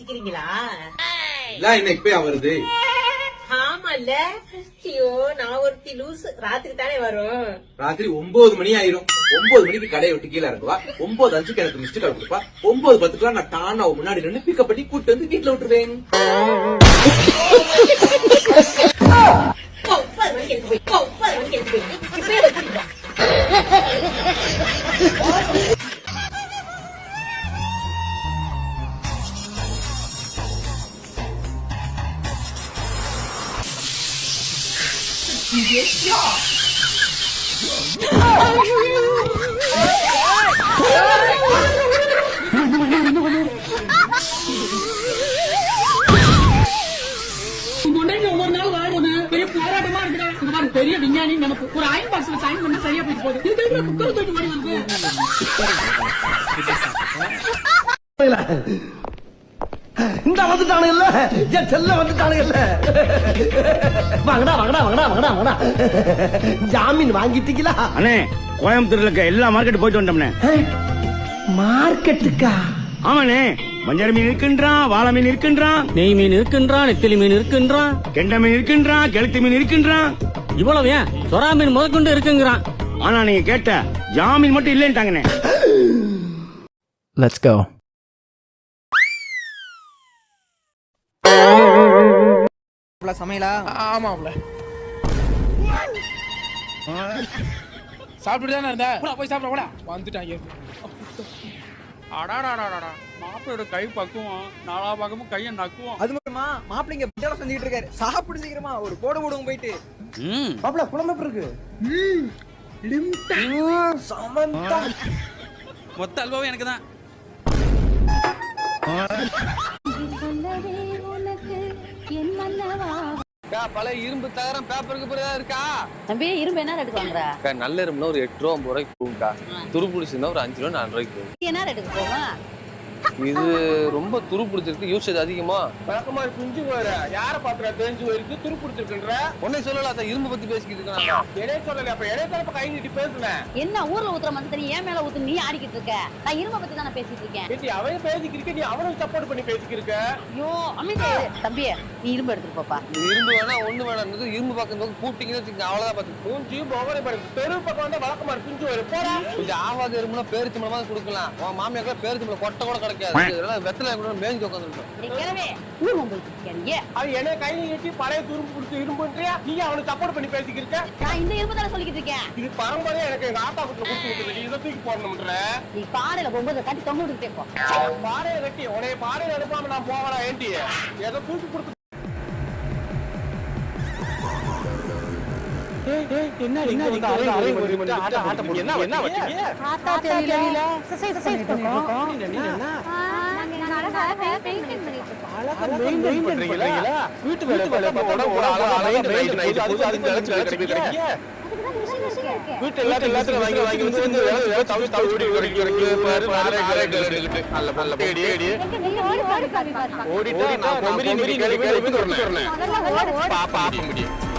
வச்சுக்கிறீங்களா எல்லாம் என்ன இப்பயா வருது ஆமால்ல. ஐயோ நான் ஒருத்தி லூசு. ராத்திரி தானே வரும். ராத்திரி ஒன்பது மணி ஆயிரும். ஒன்பது மணிக்கு கடையை விட்டு கீழே இறங்குவா. ஒன்பது அஞ்சுக்கு எனக்கு மிஸ்டு கால் கொடுப்பா. ஒன்பது பத்துக்குலாம் நான் டானா முன்னாடி நின்று பிக்கப் பண்ணி கூட்டு வந்து வீட்டுல விட்டுருவேன். ஒன்பது மணிக்கு எடுத்து போய். ஒன்பது மணிக்கு எடுத்து போய். இருக்குடா இங்க பாரு பெரிய விஞ்ஞானி நமக்கு ஒரு அயன் பாக்ஸ்ல சைன் பண்ணா சரியா போயிட்டு போகுது இது கையில குக்கர் தூக்கி ஓடி வருது இந்த வந்துட்டானு இல்ல என் செல்ல வந்துட்டானு இல்ல வாங்கடா வாங்கடா வாங்கடா வாங்கடா வாங்கடா. ஜாமீன் வாங்கிட்டீங்களா? அண்ணே கோயம்புத்தூர்ல இருக்க எல்லா மார்க்கெட் போயிட்டு வந்தோம்னே மார்க்கெட்டுக்கா ஆமாண்ணே மஞ்சள் மீன் இருக்கின்றான் வாழை மீன் இருக்கின்றான் நெய் மீன் இருக்கின்றான் நெத்திலி மீன் இருக்கின்றான் கெண்டை மீன் இருக்கின்றான் கெளுத்தி மீன் இருக்கின்றான் இவ்வளவு ஏன்? சொரா மீன் முதற்கொண்டு இருக்குங்கிறான். ஆனா நீங்க கேட்ட ஜாமீன் மட்டும் இல்லைன்ட்டாங்கண்ணே. Let's go. சமையலா? ஆமாம்ல சாப்பிட்டு தானே இருந்த? போடா, போய் சாப்பிட போடா. வந்துட்டாங்க. அடாடாடாடா மாப்பிளோட கை பக்குவோம் நாலா பக்கமும் கையை நக்குவோம். அது மட்டுமா? மாப்பிள்ளைங்க பிட்டால இருக்காரு. சாப்பிடு சீக்கிரமா. ஒரு போடு போடுவோம் போயிட்டு. ம். மாப்பிள குழம்பு இருக்கு? சமந்தா. மொத்த அல்வாவும் எனக்கு தான் பழைய இரும்பு தகரம் பேப்பருக்கு பிறகு இருக்கா? தம்பி இரும்பு என்ன ரேட்டுக்கு வாங்குற? நல்ல இரும்புனா ஒரு எட்டு ரூபா ஒன்பது ரூபாய்க்கு போகும்க்கா துரு பிடிச்சிருந்தா ஒரு அஞ்சு ரூபா நாலு ரூபாய்க்கு போகும். என்ன ரேட்டுக்கு போகும்? இது ரொம்ப துரு பிடிச்சிருக்கு. யூசேஜ் அதிகமா. வழக்கமா குஞ்சு வர யார பாத்திர தெரிஞ்சு போயிருக்கு துரு பிடிச்சிருக்குன்ற. உன்னை சொல்லல அதான் இரும்பு பத்தி பேசிக்கிட்டு இருக்கான் இடையே சொல்லல அப்ப இடையே தரப்ப கை நீட்டி பேசுனேன் என்ன ஊர்ல ஊத்துற மஞ்சள் தண்ணி ஏன் மேல ஊத்து நீ ஆடிக்கிட்டு இருக்க? நான் இரும்ப பத்தி தானே பேசிட்டு இருக்கேன். ஏண்டி அவன் பேசிக்கிருக்க நீ அவனுக்கு சப்போர்ட் பண்ணி பேசிக்கிருக்க ஐயோ அமைதி தம்பி நீ இரும்பு எடுத்துட்டு போப்பா. இரும்பு வேணா ஒண்ணு வேணாம் இரும்பு பக்கம் போது கூட்டிங்கன்னு வச்சுக்கோங்க அவ்வளவுதான் பார்த்து. குஞ்சு போகவே பாருங்க தெரு பக்கம் வந்து வழக்கமா இருக்கு, குஞ்சு வரும். போடா. கொஞ்சம் ஆவாத இரும்புனா பேரிச்சு மூலமா கொடுக்கலாம். உன் மாமியாக்கு பேரிச்சு மூலம் கொட்டை கூட இதெல்லாம் வெத்தலை கூட மேய்ஞ்சு உட்காந்துருக்கோம் அது என்ன கை நீட்டி பழைய துரும்பு கொடுத்து இரும்புன்றியா நீ அவனுக்கு சப்போர்ட் பண்ணி பேசிக்கிருக்க? நான் இந்த இரும்பு தானே சொல்லிக்கிட்டு இருக்கேன். இது பரம்பரையா எனக்கு எங்க ஆத்தா குட்டில கொடுத்து விட்டுரு நீ இதை தூக்கி போடணும்ன்ற? நீ பாடையில போகும்போது கட்டி தொங்க விட்டுட்டே போ. பாறையை வெட்டி உனைய பாறையை அனுப்பாம நான் போவனா ஏண்டி? எதை தூக்கி கொடுத்து அதுக்கு நினைச்சு வேலை கிடைக்கிறீங்க வீட்டு எல்லாத்தையும் எல்லாத்தையும் வாங்கி வாங்கி வந்து வந்து வேலை வேலை தவி தவி ஓடி ஓடி ஓடி பாரு நாரே காரே கேட்டு நல்ல நல்ல பேடி ஏடி ஓடிட்டா நான் பாப்பா ஆப்ப முடியும்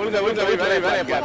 ஒழுங்கா ஒழுங்கா வேலை பாருங்க